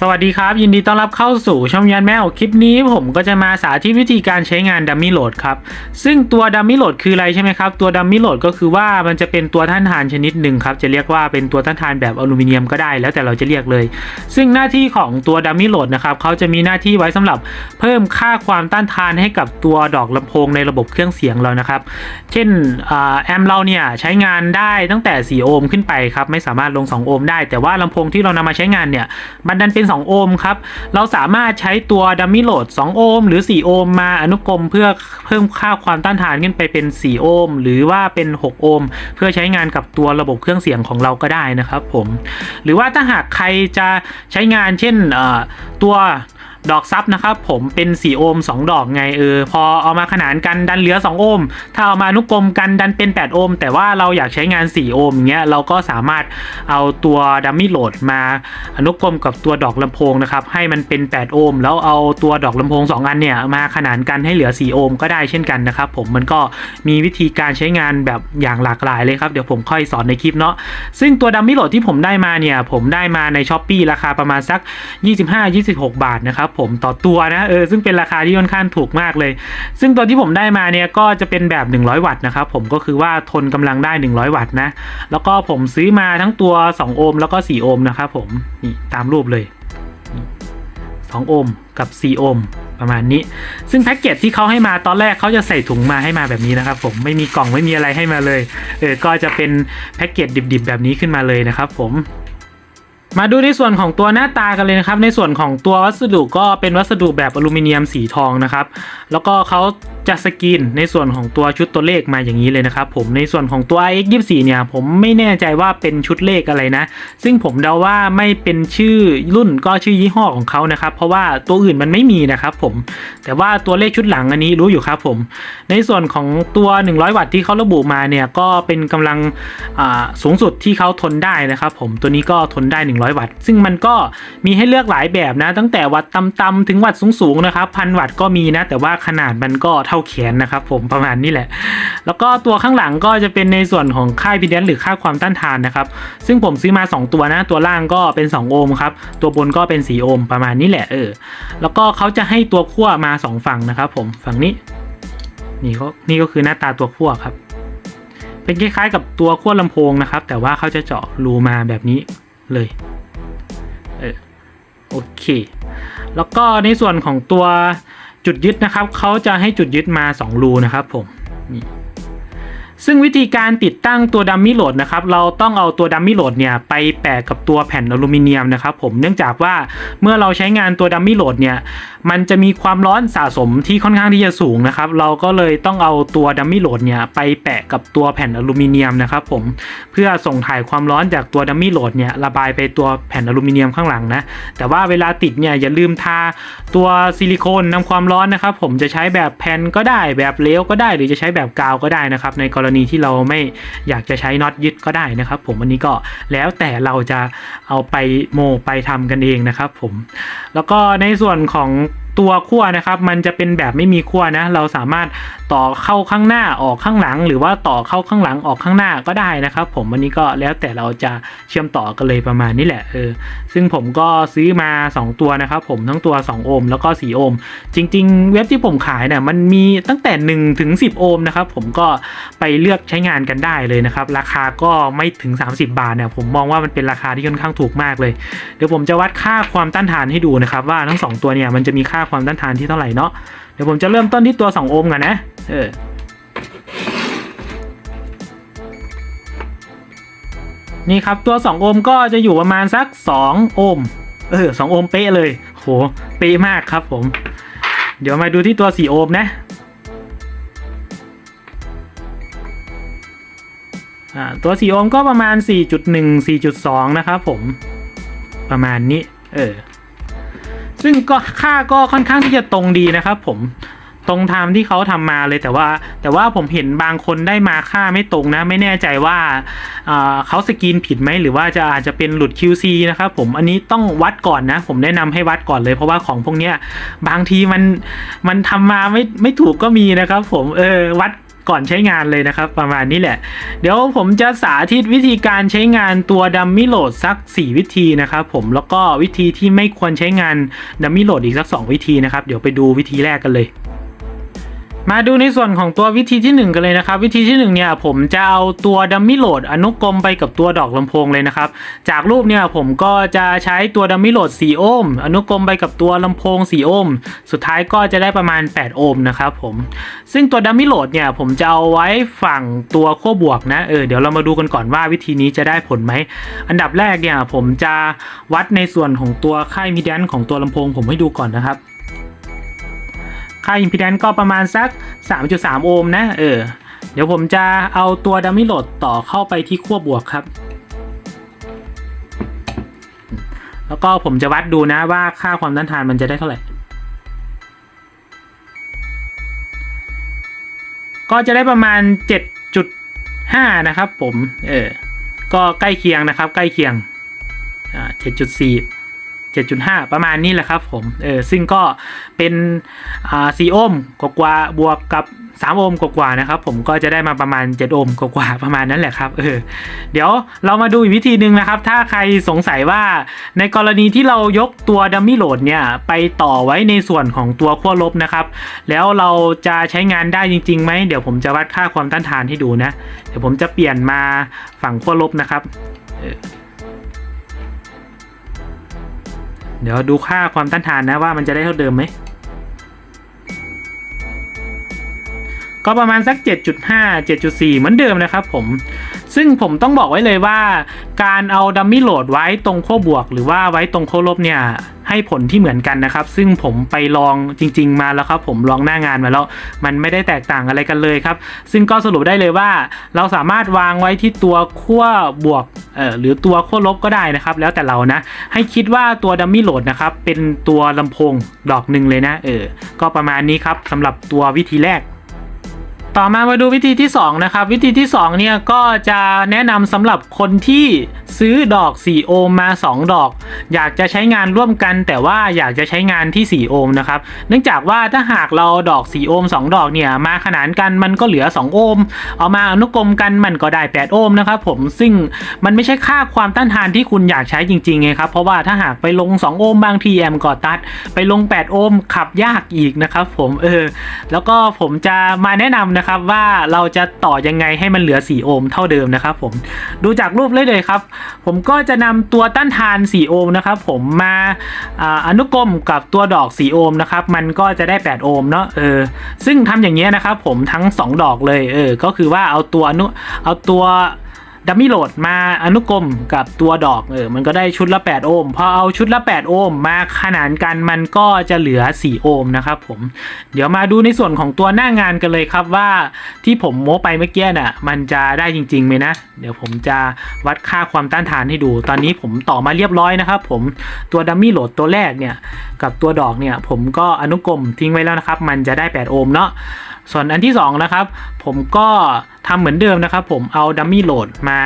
สวัสดีครับ ยินดีต้อนรับเข้าสู่ช่องยันแมวคลิปนี้ผมก็จะมาสาธิตวิธีการใช้งานดัมมี่โหลดครับ ซึ่งตัวดัมมี่โหลดคืออะไรใช่ไหมครับ ตัวดัมมี่โหลดก็คือว่ามันจะเป็นตัวต้านทานชนิดหนึ่งครับ จะเรียกว่าเป็นตัวต้านทานแบบอลูมิเนียมก็ได้แล้วแต่เราจะเรียกเลย ซึ่งหน้าที่ของตัวดัมมี่โหลดนะครับเขาจะมีหน้าที่ไว้สำหรับเพิ่มค่าความต้านทานให้กับตัวดอกลำโพงในระบบเครื่องเสียงเรานะครับ เช่นแอมเราเนี่ยใช้งานได้ตั้งแต่4โอห์มขึ้นไปครับไม่สามารถลง2โอห์มได้แต่ว่าลำโพงที่เรานำมาใช้งานเนี่ยมันดันเป็น2โอห์มครับ เราสามารถใช้ตัวดัมมี่โหลด2โอห์มหรือ 4 โอห์มมาอนุกรมเพื่อเพิ่มค่าความต้านทานขึ้นไปเป็น 4 โอห์มหรือว่าเป็น 6 โอห์มเพื่อใช้งานกับตัวระบบเครื่องเสียงของเราก็ได้นะครับผม หรือว่าถ้าหากใครจะใช้งานเช่นตัว ดอกซับนะครับ ผมเป็น 4 โอห์ม2ดอกไงเออพอเอามาขนานกันดันเหลือ 2 โอห์มถ้าเอามานุกรมกันดันเป็น 8 โอห์มแต่ว่าเราอยากใช้งาน 4 โอห์มอย่างเงี้ยเราก็สามารถเอาตัวดัมมี่โหลดมาอนุกรมกับตัวดอกลำโพงนะครับให้มันเป็น 8 โอห์มแล้วเอาตัวดอกลำโพง 2 อันเนี่ยมาขนานกันให้เหลือ 4 โอห์มก็ได้เช่นกันนะครับผมมันก็มีวิธีการใช้งานแบบอย่างหลากหลายเลยครับเดี๋ยวผมค่อยสอนในคลิปเนาะซึ่งตัวดัมมี่โหลดที่ผมได้มาเนี่ยผมได้มาในช้อปปีราคาประมาณสัก 25-26 บาทนะครับผมต่อตัวนะเออซึ่งเป็นราคาที่ค่อนข้างถูกมากเลย ซึ่งตัวที่ผมได้มาเนี่ยก็จะเป็นแบบ 100 วัตต์นะครับผมก็คือว่าทนกำลังได้ 100 วัตต์นะแล้วก็ผมซื้อมาทั้งตัว 2 โอห์มแล้วก็ 4 โอห์มนะครับผมนี่ตามรูปเลย 2 โอห์มกับ 4 โอห์มประมาณนี้ ซึ่งแพ็กเกจที่เขาให้มาตอนแรกเขาจะใส่ถุงมาให้มาแบบนี้นะครับผมไม่มีกล่องไม่มีอะไรให้มาเลยเออก็จะเป็นแพ็กเกจดิบๆ แบบนี้ขึ้นมาเลยนะครับผม มาดูในส่วนของตัวหน้าตากันเลยนะครับ ในส่วนของตัววัสดุก็เป็นวัสดุแบบอลูมิเนียมสีทองนะครับ แล้วก็เขา จะสกรีนในส่วนของตัวชุดตัวเลขมาอย่างนี้เลยนะครับผมในส่วนของตัว x 2 4เนี่ยผมไม่แน่ใจว่าเป็นชุดเลขอะไรนะ ซึ่งผมเดาว่าไม่เป็นชื่อรุ่นก็ชื่อยี่ห้อของเขานะครับ เพราะว่าตัวอื่นมันไม่มีนะครับผมแต่ว่าตัวเลขชุดหลังอันนี้รู้อยู่ครับผม ในส่วนของตัว 100 วัตต์ที่เขาระบุมาเนี่ยก็เป็นกำลังสูงสุดที่เขาทนได้นะครับผมตัวนี้ก็ทนได้ 100 วัตต์ ซึ่งมันก็มีให้เลือกหลายแบบนะ ตั้งแต่วัตต์ต่ำๆถึงวัตต์สูงๆนะครับพันวัตต์ก็มีนะ แต่ว่าขนาดมันก็เท่าแขนนะครับผมประมาณนี้แหละ แล้วก็ตัวข้างหลังก็จะเป็นในส่วนของค่ายพีเดนหรือค่าความต้านทานนะครับซึ่งผมซื้อมา 2 ตัวนะตัวล่างก็เป็น 2 โอห์มครับตัวบนก็เป็น4โอห์มประมาณนี้แหละเออแล้วก็เขาจะให้ตัวขั้วมา 2 ฝั่งนะครับผมฝั่งนี้นี่ก็นี่ก็คือหน้าตาตัวขั้วครับ เป็นคล้ายๆกับตัวขั้วลำโพงนะครับ แต่ว่าเขาจะเจาะรูมาแบบนี้เลยเออโอเค แล้วก็ในส่วนของตัว จุดยึดนะครับเขาจะให้จุดยึดมา 2 รูนะครับผมนี่ ซึ่งวิธีการติดตั้งตัวดัมมี่โหลดนะครับเราต้องเอาตัวดัมมี่โหลดเนี่ยไปแปะกับตัวแผ่นอลูมิเนียมนะครับผมเนื่องจากว่าเมื่อเราใช้งานตัวดัมมี่โหลดเนี่ยมันจะมีความร้อนสะสมที่ค่อนข้างที่จะสูงนะครับเราก็เลยต้องเอาตัวดัมมี่โหลดเนี่ยไปแปะกับตัวแผ่นอลูมิเนียมนะครับผมเพื่อส่งถ่ายความร้อนจากตัวดัมมี่โหลดเนี่ยระบายไปตัวแผ่นอลูมิเนียมข้างหลังนะแต่ว่าเวลาติดเนี่ยอย่าลืมทาตัวซิลิโคนนำความร้อนนะครับผมจะใช้แบบแผ่นก็ได้แบบเลวก็ได้ หรือจะใช้แบบกาวก็ได้นะครับในกรรณีที่เราไม่อยากจะใช้น็อตยึดก็ได้นะครับ ผมอันนี้ก็แล้วแต่เราจะเอาไปโมไปทำกันเองนะครับ ผม แล้วก็ในส่วนของตัวขั้วนะครับ มันจะเป็นแบบไม่มีขั้วนะ เราสามารถต่อเข้าข้างหน้าออกข้างหลัง หรือว่าต่อเข้าข้างหลังออกข้างหน้าก็ได้นะครับ ผมอันนี้ก็แล้วแต่เราจะเชื่อมต่อกันเลยประมาณนี้แหละเออซึ่งผมก็ซื้อมา 2 ตัวนะครับ ผมทั้งตัว 2 โอห์มแล้วก็ 4 โอห์มจริง ๆ เว็บที่ผมขายเนี่ยมันมีตั้งแต่1ถึง10 โอห์มนะครับผมก็ไปเลือกใช้งานกันได้เลยนะครับ ราคาก็ไม่ถึง 30 บาทเนี่ยผมมองว่ามันเป็นราคาที่ค่อนข้างถูกมากเลย เดี๋ยวผมจะวัดค่าความต้านทานให้ดูนะครับ ว่าทั้ง 2 ตัวเนี่ยมันจะมีค่าความต้านทานที่เท่าไหร่เนาะ เดี๋ยวผมจะเริ่มต้นที่ตัว 2 โอห์มกันนะ เออ นี่ครับตัว 2 โอห์มก็จะอยู่ประมาณสัก 2 โอห์ม เออ 2 โอห์มเป๊ะเลย โห เป๊ะมากครับผม เดี๋ยวมาดูที่ตัว 4 โอห์มนะ อ่า ตัว 4 โอห์มก็ประมาณ 4.1 4.2 นะครับผม ประมาณนี้ เออ ซึ่งก็ค่าก็ค่อนข้างที่จะตรงดีนะครับผมตรงตามที่เขาทำมาเลยแต่ว่า แต่ว่าผมเห็นบางคนได้มาค่าไม่ตรงนะ ไม่แน่ใจว่าเขาสกรีนผิดไหมหรือว่าจะอาจจะเป็นหลุด QC นะครับผมอันนี้ต้องวัดก่อนนะ ผมแนะนำให้วัดก่อนเลย เพราะว่าของพวกเนี้ยบางทีมันมันทำมาไม่ไม่ถูกก็มีนะครับ ผมเออวัด ก่อนใช้งานเลยนะครับ ประมาณนี้แหละ เดี๋ยวผมจะสาธิตวิธีการใช้งานตัวดัมมี่โหลดสัก 4 วิธีนะครับผมแล้วก็วิธีที่ไม่ควรใช้งานดัมมี่โหลดอีกสัก 2 วิธีนะครับ เดี๋ยวไปดูวิธีแรกกันเลย มาดูในส่วนของตัววิธีที่ 1 กันเลยนะครับ วิธีที่ 1 เนี่ยผมจะเอาตัวดัมมี่โหลดอนุกรมไปกับตัวดอกลำโพงเลยนะครับ จากรูปเนี่ยผมก็จะใช้ตัวดัมมี่โหลด4โอห์มอนุกรมไปกับตัวลำโพง4โอห์มสุดท้ายก็จะได้ประมาณ 8 โอห์มนะครับผมซึ่งตัวดัมมี่โหลดเนี่ยผมจะเอาไว้ฝั่งตัวขั้วบวกนะเออเดี๋ยวเรามาดูกันก่อนว่าวิธีนี้จะได้ผลไหมอันดับแรกเนี่ยผมจะวัดในส่วนของตัวค่าอิมพีแดนของตัวลำโพง ผมให้ดูก่อนนะครับ ค่าอิมพีแดนซ์ก็ประมาณสัก 3.3 โอห์มนะ เออ เดี๋ยวผมจะเอาตัวดัมมี่โหลดต่อเข้าไปที่ขั้วบวกครับ แล้วก็ผมจะวัดดูนะว่าค่าความต้านทานมันจะได้เท่าไหร่ ก็จะได้ประมาณ 7.5 นะครับผม เออ ก็ใกล้เคียงนะครับ ใกล้เคียง อ่า 7.4 7.5 ประมาณนี้แหละครับผมเออซึ่งก็เป็นอ่า4โอห์มกว่าบวกกับ3โอห์มกว่านะครับผมก็จะได้มาประมาณ 7 โอห์มกว่าประมาณนั้นแหละครับเออเดี๋ยวเรามาดูอีกวิธีหนึ่งนะครับ ถ้าใครสงสัยว่าในกรณีที่เรายกตัวดัมมี่โหลดเนี่ยไปต่อไว้ในส่วนของตัวขั้วลบนะครับ แล้วเราจะใช้งานได้จริงๆไหมเดี๋ยวผมจะวัดค่าความต้านทานให้ดูนะ เดี๋ยวผมจะเปลี่ยนมาฝั่งขั้วลบนะครับ เดี๋ยวดูค่าความต้านทานนะว่ามันจะได้เท่าเดิมไหม ก็ประมาณสัก 7.5 7.4 เหมือนเดิมนะครับผม ซึ่งผมต้องบอกไว้เลยว่า การเอาดัมมี่โหลดไว้ตรงขั้วบวก หรือว่าไว้ตรงขั้วลบเนี่ย ให้ผลที่เหมือนกันนะครับ ซึ่งผมไปลองจริง ๆ มาแล้วครับ ผมลองหน้างานมาแล้ว มันไม่ได้แตกต่างอะไรกันเลยครับ ซึ่งก็สรุปได้เลยว่า เราสามารถวางไว้ที่ตัวขั้วบวกเอ่อหรือตัวขั้วลบก็ได้นะครับ แล้วแต่เรานะ ให้คิดว่าตัวดัมมี่โหลดนะครับเป็นตัวลำโพงดอกหนึ่งเลยนะเออก็ประมาณนี้ครับสำหรับตัววิธีแรก ต่อมามาดูวิธีที่ 2 นะครับ วิธีที่ 2 เนี่ยก็จะแนะนำสำหรับคนที่ซื้อดอก 4 โอห์มมา 2 ดอก อยากจะใช้งานร่วมกัน แต่ว่าอยากจะใช้งานที่ 4 โอห์มนะครับ เนื่องจากว่าถ้าหากเราดอก 4 โอห์ม2ดอกเนี่ยมาขนานกันมันก็เหลือ 2 โอห์มเอามาอนุกรมกันมันก็ได้ 8 โอห์มนะครับผมซึ่งมันไม่ใช่ค่าความต้านทานที่คุณอยากใช้จริงๆไงครับเพราะว่าถ้าหากไปลง 2 โอห์มบางทีแอมก็ตัด ไปลง 8 โอห์มขับยากอีกนะครับผมเออแล้วก็ผมจะมาแนะนำนะครับว่าเราจะต่อยังไงให้มันเหลือ 4 โอห์มเท่าเดิมนะครับผมดูจากรูปเลยเลยครับ ผมก็จะนำตัวต้านทาน 4 โอห์มนะครับผมมาออนุกรมกับตัวดอก 4 โอห์มนะครับมันก็จะได้ 8 โอห์มเนาะเออซึ่งทำอย่างเงี้ยนะครับผมทั้ง 2 ดอกเลยเออก็คือว่าเอาตัวอนุเอาตัว ดัมมี่โหลดมาอนุกรมกับตัวดอกเออมันก็ได้ชุดละ 8 โอห์มพอเอาชุดละ 8 โอห์มมาขนานกันมันก็จะเหลือ 4 โอห์มนะครับผมเดี๋ยวมาดูในส่วนของตัวหน้างานกันเลยครับว่าที่ผมโม้ไปเมื่อกี้น่ะมันจะได้จริงๆไหมนะ เดี๋ยวผมจะวัดค่าความต้านทานให้ดู ตอนนี้ผมต่อมาเรียบร้อยนะครับผมตัวดัมมี่โหลดตัวแรกเนี่ยกับตัวดอกเนี่ยผมก็อนุกรมทิ้งไว้แล้วนะครับ มันจะได้ 8 โอห์มเนาะส่วนอันที่2นะครับผมก็ ทำเหมือนเดิมนะครับผมเอาดัมมี่โหลดมา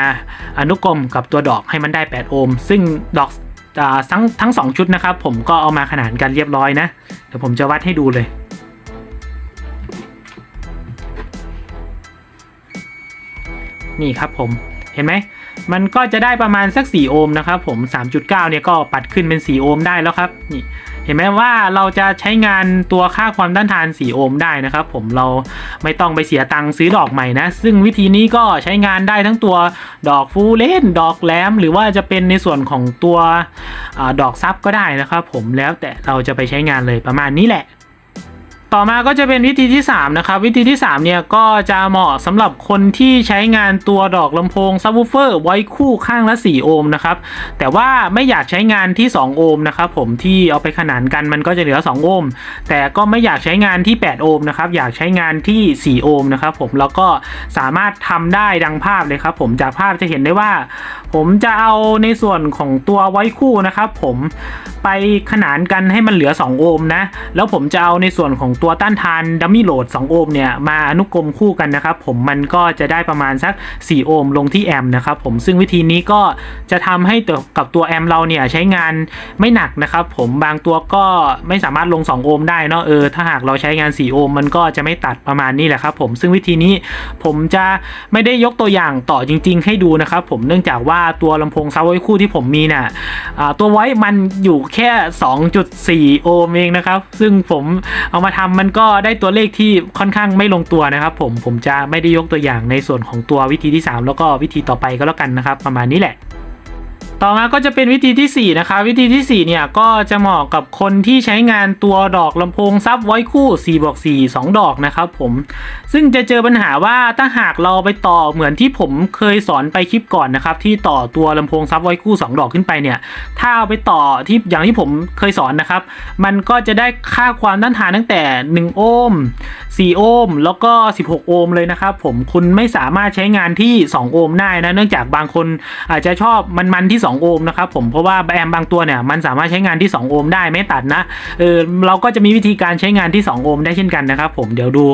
อนุกรมกับตัวดอกให้มันได้ 8 โอห์มซึ่งดอกทั้งทั้ง2ชุดนะครับ ผมก็เอามาขนานกันเรียบร้อยนะ เดี๋ยวผมจะวัดให้ดูเลยนี่ครับผมเห็นไหมมันก็จะได้ประมาณสัก 4 โอห์มนะครับผม 3.9 เนี่ยก็ปัดขึ้นเป็น 4 โอห์มได้แล้วครับ นี่ เห็นไหมว่าเราจะใช้งานตัวค่าความต้านทาน 4 โอห์มได้นะครับ ผมเราไม่ต้องไปเสียตังค์ซื้อดอกใหม่นะ ซึ่งวิธีนี้ก็ใช้งานได้ทั้งตัวดอกฟูเลนดอกแหลม หรือว่าจะเป็นในส่วนของตัวอดอกซับก็ได้นะครับ ผมแล้วแต่เราจะไปใช้งานเลยประมาณนี้แหละ ต่อมาก็จะเป็นวิธีที่ 3 นะครับ วิธีที่ 3 เนี่ย ก็จะเหมาะสำหรับคนที่ใช้งานตัวดอกลำโพงซับวูเฟอร์ไว้คู่ข้างละ 4 โอห์มนะครับ แต่ว่าไม่อยากใช้งานที่ 2 โอห์มนะครับผมที่เอาไปขนานกันมันก็จะเหลือ 2 โอห์มแต่ก็ไม่อยากใช้งานที่ 8 โอห์มนะครับ อยากใช้งานที่ 4 โอห์มนะครับผมแล้วก็สามารถทำได้ดังภาพเลยครับผมจากภาพจะเห็นได้ว่า ผมจะเอาในส่วนของตัวไว้คู่นะครับผมไปขนานกันให้มันเหลือ 2 โอห์มนะ แล้วผมจะเอาในส่วนของตัวต้านทานดัมมี่โหลด 2 โอห์มเนี่ยมาอนุกรมคู่กันนะครับผมมันก็จะได้ประมาณสัก 4 โอห์มลงที่แอมป์นะครับผมซึ่งวิธีนี้ก็จะทำให้กับตัวแอมป์เราเนี่ยใช้งานไม่หนักนะครับผมบางตัวก็ไม่สามารถลง 2 โอห์มได้เนาะเออถ้าหากเราใช้งาน 4 โอห์มมันก็จะไม่ตัดประมาณนี้แหละครับผมซึ่งวิธีนี้ผมจะไม่ได้ยกตัวอย่างต่อจริง ๆ ให้ดูนะครับผมเนื่องจากว่าตัวลำโพงซับไว้คู่ที่ผมมีน่ะอ่ยตัวไว้มันอยู่แค่ 2.4 โอห์มเองนะครับ ซึ่งผมเอามาทำมันก็ได้ตัวเลขที่ค่อนข้างไม่ลงตัวนะครับ ผมผมจะไม่ได้ยกตัวอย่างในส่วนของตัววิธีที่ 3 แล้วก็วิธีต่อไปก็แล้วกันนะครับ ประมาณนี้แหละ ต่อมาก็จะเป็นวิธีที่ 4 นะคะ วิธีที่ 4 เนี่ยก็จะเหมาะกับคนที่ใช้งานตัวดอกลำโพงซับไว้คู่4บวก4 2 ดอกนะครับผมซึ่งจะเจอปัญหาว่าถ้าหากเราไปต่อเหมือนที่ผมเคยสอนไปคลิปก่อนนะครับที่ต่อตัวลำโพงซับไว้คู่ 2 ดอกขึ้นไปเนี่ยถ้าเอาไปต่อที่อย่างที่ผมเคยสอนนะครับ มันก็จะได้ค่าความต้านทานตั้งแต่ 1 โอห์ม4 โอห์มแล้วก็ 16 โอห์มเลยนะครับผมคุณไม่สามารถใช้งานที่ 2 โอห์มได้นะเนื่องจากบางคนอาจจะชอบมันๆที่ 2 2 โอห์มนะครับผมเพราะว่าแอมบางตัวเนี่ยมันสามารถใช้งานที่ 2 โอห์มได้ไม่ตัดนะเออเราก็จะมีวิธีการใช้งานที่ 2 โอห์มได้เช่นกันนะครับผมเดี๋ยวดู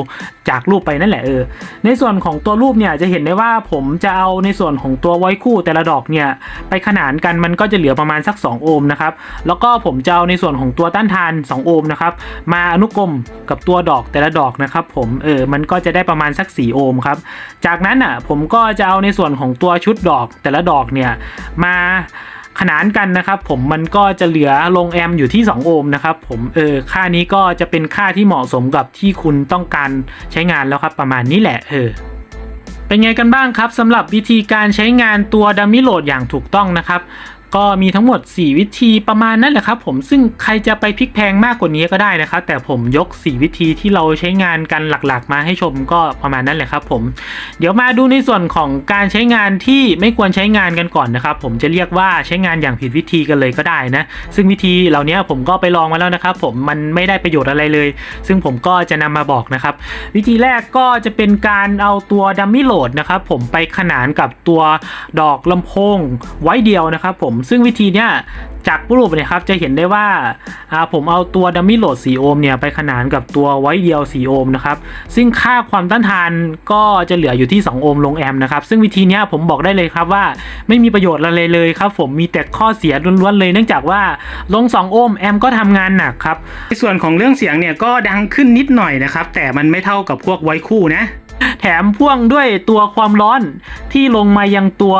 จากรูปไปนั่นแหละเออในส่วนของตัวรูปเนี่ยจะเห็นได้ว่าผมจะเอาในส่วนของตัวไว้คู่แต่ละดอกเนี่ยไปขนานกันมันก็จะเหลือประมาณสัก 2 โอห์มนะครับแล้วก็ผมจะเอาในส่วนของตัวต้านทาน 2 โอห์มนะครับมาอนุกรมกับตัวดอกแต่ละดอกนะครับผมเออมันก็จะได้ประมาณสัก 4 โอห์มครับจากนั้นอะผมก็จะเอาในส่วนของตัวชุดดอกแต่ละดอกเนี่ยมาขนานกันนะครับผมมันก็จะเหลือลงแอมอยู่ที่ 2 โอห์มนะครับผมเออค่านี้ก็จะเป็นค่าที่เหมาะสมกับที่คุณต้องการใช้งานแล้วครับประมาณนี้แหละเออเป็นไงกันบ้างครับสำหรับวิธีการใช้งานตัวดัมมี่โหลดอย่างถูกต้องนะครับ ก็มีทั้งหมด 4 วิธีประมาณนั้นแหละครับผมซึ่งใครจะไปพลิกแพงมากกว่านี้ก็ได้นะครับ แต่ผมยก 4 วิธีที่เราใช้งานกันหลักๆ มาให้ชมก็ประมาณนั้นแหละครับ ผม เดี๋ยวมาดูในส่วนของการใช้งานที่ไม่ควรใช้งานกันก่อนนะครับ ผมจะเรียกว่าใช้งานอย่างผิดวิธีกันเลยก็ได้นะ ซึ่งวิธีเหล่านี้ผมก็ไปลองมาแล้วนะครับ ผมมันไม่ได้ประโยชน์อะไรเลย ซึ่งผมก็จะนำมาบอกนะครับ วิธีแรกก็จะเป็นการเอาตัวดัมมี่โหลดนะครับผมไปขนานกับตัวดอกลำโพงไว้เดียวนะครับ ผมซึ่งวิธีเนี้ยจากรูปเนี่ยครับจะเห็นได้ว่าผมเอาตัวดัมมี่โหลด4โอห์มเนี่ยไปขนานกับตัวไว้เดียว4โอห์มนะครับซึ่งค่าความต้านทานก็จะเหลืออยู่ที่ 2 โอห์มลงแอมป์นะครับซึ่งวิธีนี้ผมบอกได้เลยครับว่าไม่มีประโยชน์อะไรเลยครับผมมีแต่ข้อเสียล้วนๆเลย เนื่องจากว่าลง 2 โอห์มแอมป์ก็ทำงานหนักครับในส่วนของเรื่องเสียงเนี่ยก็ดังขึ้นนิดหน่อยนะครับแต่มันไม่เท่ากับพวกไว้คู่นะ แถมพ่วงด้วยตัวความร้อนที่ลงมายังตัว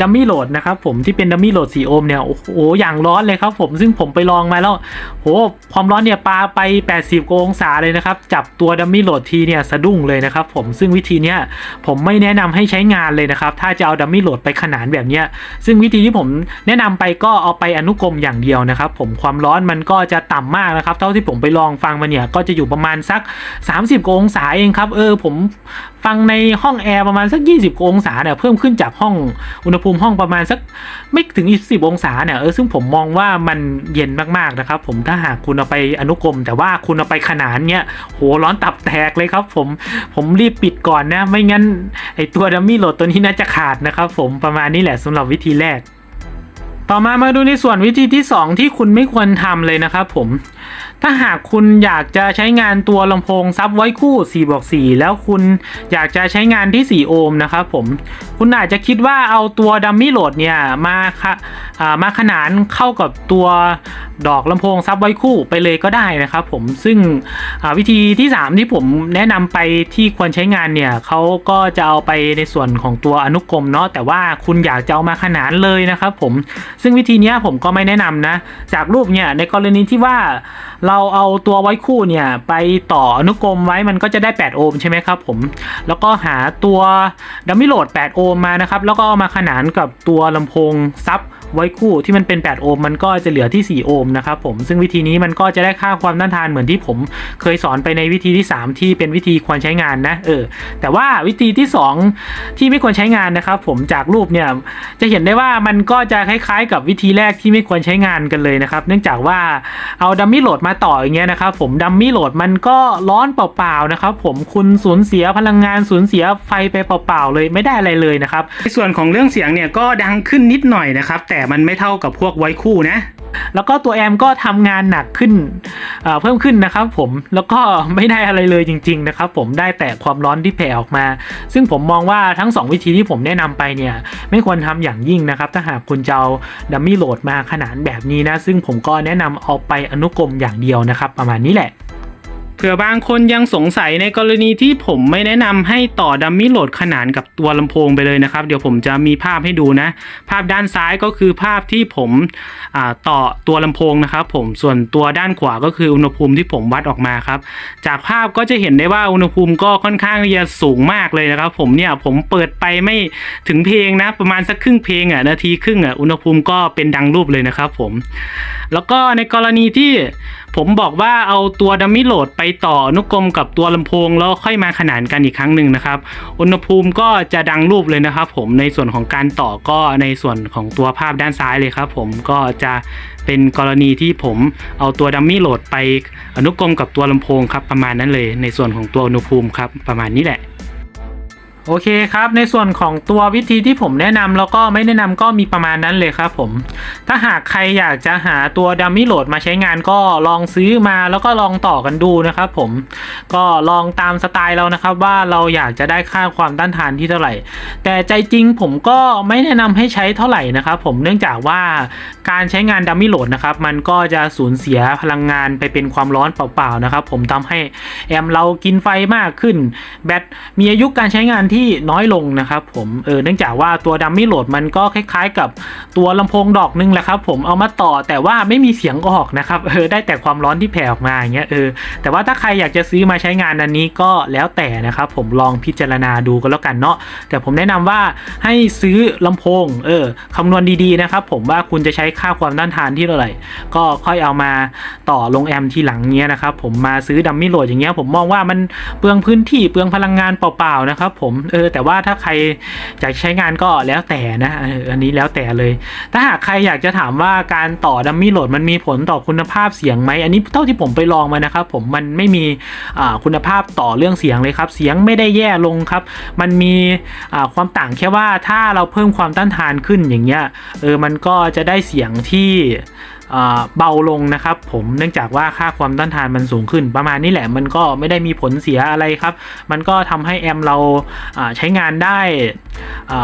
ดัมมี่โหลดนะครับผมที่เป็นดัมมี่โหลด4โอห์มเนี่ย โอ้โหอย่างร้อนเลยครับผมซึ่งผมไปลองมาแล้วโหความร้อนเนี่ยปาไป 80องศาเลยนะครับ จับตัวดัมมี่โหลดทีเนี่ยสะดุ้งเลยนะครับผมซึ่งวิธีเนี้ยผมไม่แนะนำให้ใช้งานเลยนะครับ ถ้าจะเอาดัมมี่โหลดไปขนานแบบเนี้ยซึ่งวิธีที่ผมแนะนำไปก็เอาไปอนุกรมอย่างเดียวนะครับ ผมความร้อนมันก็จะต่ำมากนะครับ เท่าที่ผมไปลองฟังมาเนี่ยก็จะอยู่ประมาณสัก 30องศาเองครับเออผมฟังในห้องแอร์ประมาณสัก 20 องศาเนี่ยเพิ่มขึ้นจากห้องอุณหภูมิห้องประมาณสักไม่ถึง 20 องศาเนี่ยเออซึ่งผมมองว่ามันเย็นมากๆนะครับ ผมถ้าหากคุณเอาไปอนุกรม แต่ว่าคุณเอาไปขนานเนี่ยโหร้อนตับแตกเลยครับ ผมผมรีบปิดก่อนนะ ไม่งั้นไอตัวดัมมี่โหลดตัวนี้น่าจะขาดนะครับ ผมประมาณนี้แหละสำหรับวิธีแรก ต่อมามาดูในส่วนวิธีที่ 2 ที่คุณไม่ควรทำเลยนะครับผม ถ้าหากคุณอยากจะใช้งานตัวลำโพงซับไว้คู่4บวก4แล้วคุณอยากจะใช้งานที่ 4 โอห์มนะครับผม คุณอาจจะคิดว่าเอาตัวดัมมี่โหลดเนี่ยมาคะอ่ามาขนานเข้ากับตัว ดอกลำโพงซับไว้คู่ไปเลยก็ได้นะครับผมซึ่งวิธีที่ 3 ที่ผมแนะนำไปที่ควรใช้งานเนี่ยเขาก็จะเอาไปในส่วนของตัวอนุกรมเนาะแต่ว่าคุณอยากจะเอามาขนานเลยนะครับผมซึ่งวิธีนี้ผมก็ไม่แนะนำนะจากรูปเนี่ยในกรณีที่ว่าเราเอาตัวไว้คู่เนี่ยไปต่ออนุกรมไว้มันก็จะได้ 8 โอห์มใช่ไหมครับผมแล้วก็หาตัวดัมมี่โหลด 8 โอห์มมานะครับแล้วก็เอามาขนานกับตัวลำโพงซับ ไว้คู่ที่มันเป็น 8 โอห์มมันก็จะเหลือที่ 4 โอห์มนะครับผมซึ่งวิธีนี้มันก็จะได้ค่าความต้านทานเหมือนที่ผมเคยสอนไปในวิธีที่ 3 ที่เป็นวิธีควรใช้งานนะเออแต่ว่าวิธีที่ 2 ที่ไม่ควรใช้งานนะครับผมจากรูปเนี่ยจะเห็นได้ว่ามันก็จะคล้ายๆ กับวิธีแรกที่ไม่ควรใช้งานกันเลยนะครับเนื่องจากว่าเอาดัมมี่โหลดมาต่ออย่างเงี้ยนะครับผมดัมมี่โหลดมันก็ร้อนเปล่าๆนะครับผมคุณสูญเสียพลังงานสูญเสียไฟไปเปล่าๆเลยไม่ได้อะไรเลยนะครับในส่วนของเรื่องเสียงเนี่ยก็ดังขึ้นนิดหน่อยนะครับแต่มันไม่เท่ากับพวกไวคู่นะ แล้วก็ตัวแอมก็ทำงานหนักขึ้นเอ่อเพิ่มขึ้นนะครับผมแล้วก็ไม่ได้อะไรเลยจริง ๆ นะครับผมได้แต่ความร้อนที่แผ่ออกมา ซึ่งผมมองว่าทั้ง 2 วิธีที่ผมแนะนำไปเนี่ย ไม่ควรทำอย่างยิ่งนะครับ ถ้าหากคุณจะเอาดัมมี่โหลดมาขนานแบบนี้นะ ซึ่งผมก็แนะนำเอาไปอนุกรมอย่างเดียวนะครับ ประมาณนี้แหละ ผื่อบางคนยังสงสัยในกรณีที่ผมไม่แนะนำให้ต่อดัมมี่โหลดขนานกับตัวลำโพงไปเลยนะครับ เดี๋ยวผมจะมีภาพให้ดูนะ ภาพด้านซ้ายก็คือภาพที่ผมต่อตัวลำโพงนะครับผมส่วนตัวด้านขวาก็คืออุณหภูมิที่ผมวัดออกมาครับ จากภาพก็จะเห็นได้ว่าอุณหภูมิก็ค่อนข้างจะสูงมากเลยนะครับ ผมเนี่ยผมเปิดไปไม่ถึงเพลงนะ ประมาณสักครึ่งเพลงอะนาทีครึ่งอะอุณหภูมิก็เป็นดังรูปเลยนะครับผมแล้วก็ในกรณีที่ ผมบอกว่าเอาตัวดัมมี่โหลดไปต่อนุกรมกับตัวลำโพงแล้วค่อยมาขนานกันอีกครั้งหนึ่งนะครับ อุณหภูมิก็จะดังรูปเลยนะครับ ผมในส่วนของการต่อก็ในส่วนของตัวภาพด้านซ้ายเลยครับ ผมก็จะเป็นกรณีที่ผมเอาตัวดัมมี่โหลดไปอนุกรมกับตัวลำโพงครับประมาณนั้นเลย ในส่วนของตัวอุณหภูมิครับประมาณนี้แหละ โอเคครับ ในส่วนของตัววิธีที่ผมแนะนำแล้วก็ไม่แนะนำก็มีประมาณนั้นเลยครับผม ถ้าหากใครอยากจะหาตัวดัมมี่โหลดมาใช้งานก็ลองซื้อมาแล้วก็ลองต่อกันดูนะครับผมก็ลองตามสไตล์เรานะครับว่าเราอยากจะได้ค่าความต้านทานที่เท่าไหร่ แต่ใจจริงผมก็ไม่แนะนำให้ใช้เท่าไหร่นะครับผมเนื่องจากว่าการใช้งานดัมมี่โหลดนะครับมันก็จะสูญเสียพลังงานไปเป็นความร้อนเปล่าๆนะครับผมทำให้แอมเรากินไฟมากขึ้น แบตมีอายุการใช้งานที่น้อยลงนะครับผมเออเนื่องจากว่าตัวดัมมี่โหลดมันก็คล้าย ๆ กับตัวลำโพงดอกนึงแหละครับผมเอามาต่อแต่ว่าไม่มีเสียงออกนะครับเออได้แต่ความร้อนที่แผ่ออกมาอย่างเงี้ยเออแต่ว่าถ้าใครอยากจะซื้อมาใช้งานอันนี้ก็แล้วแต่นะครับผมลองพิจารณาดูก็แล้วกันเนาะแต่ผมแนะนำว่าให้ซื้อลำโพงเออคำนวณดีๆนะครับผมว่าคุณจะใช้ค่าความต้านทานที่เท่าไหร่ก็ค่อยเอามาต่อลงแอมทีหลังเนี้ยนะครับผมมาซื้อดัมมี่โหลดอย่างเงี้ยผมมองว่ามันเปลืองพื้นที่เปลืองพลังงานเปล่าๆนะครับผมเออแต่ว่าถ้าใครอยากใช้งานก็แล้วแต่นะเอออันนี้แล้วแต่เลย ถ้าหากใครอยากจะถามว่าการต่อดัมมี่โหลดมันมีผลต่อคุณภาพเสียงไหมอันนี้เท่าที่ผมไปลองมานะครับผมมันไม่มีคุณภาพต่อเรื่องเสียงเลยครับ เสียงไม่ได้แย่ลงครับ มันมีความต่างแค่ว่าถ้าเราเพิ่มความต้านทานขึ้นอย่างเงี้ยเออมันก็จะได้เสียงที่ เบาลงนะครับ ผมเนื่องจากว่าค่าความต้านทานมันสูงขึ้น ประมาณนี้แหละมันก็ไม่ได้มีผลเสียอะไรครับ มันก็ทำให้แอมเราใช้งานได้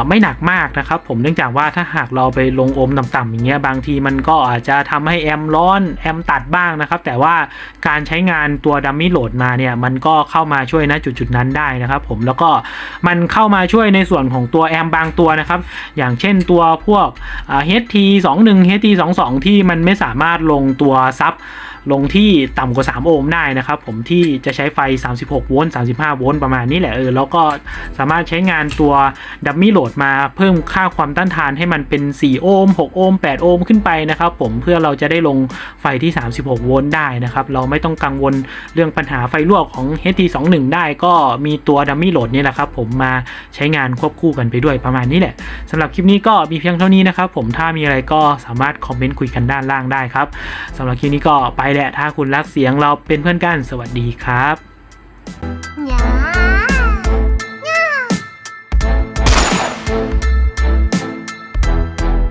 ไม่หนักมากนะครับ ผมเนื่องจากว่าถ้าหากเราไปลงโอมต่ำๆอย่างเงี้ยบางทีมันก็อาจจะทำให้แอมร้อนแอมตัดบ้างนะครับ แต่ว่าการใช้งานตัวดัมมี่โหลดมาเนี่ยมันก็เข้ามาช่วยณจุดๆนั้นได้นะครับ ผมแล้วก็มันเข้ามาช่วยในส่วนของตัวแอมบางตัวนะครับ อย่างเช่นตัวพวกอ่า HT 21 HT 22 ที่มันไม่สามารถลงตัวซับ ลงที่ต่ำกว่า 3 โอห์มได้นะครับผมที่จะใช้ไฟ 36 โวลต์ 35 โวลต์ประมาณนี้แหละเออแล้วก็สามารถใช้งานตัวดัมมี่โหลดมาเพิ่มค่าความต้านทานให้มันเป็น 4 โอห์ม 6 โอห์ม 8 โอห์มขึ้นไปนะครับผมเพื่อเราจะได้ลงไฟที่ 36 โวลต์ได้นะครับเราไม่ต้องกังวลเรื่องปัญหาไฟลวกของ HT21 ได้ก็มีตัวดัมมี่โหลดนี่แหละครับผมมาใช้งานควบคู่กันไปด้วยประมาณนี้แหละสำหรับคลิปนี้ก็มีเพียงเท่านี้นะครับผมถ้ามีอะไรก็สามารถคอมเมนต์คุยกันด้านล่างได้ครับสำหรับคลิปนี้ก็ไปและถ้าคุณรักเสียงเราเป็นเพื่อนกันสวัสดีครับ yeah.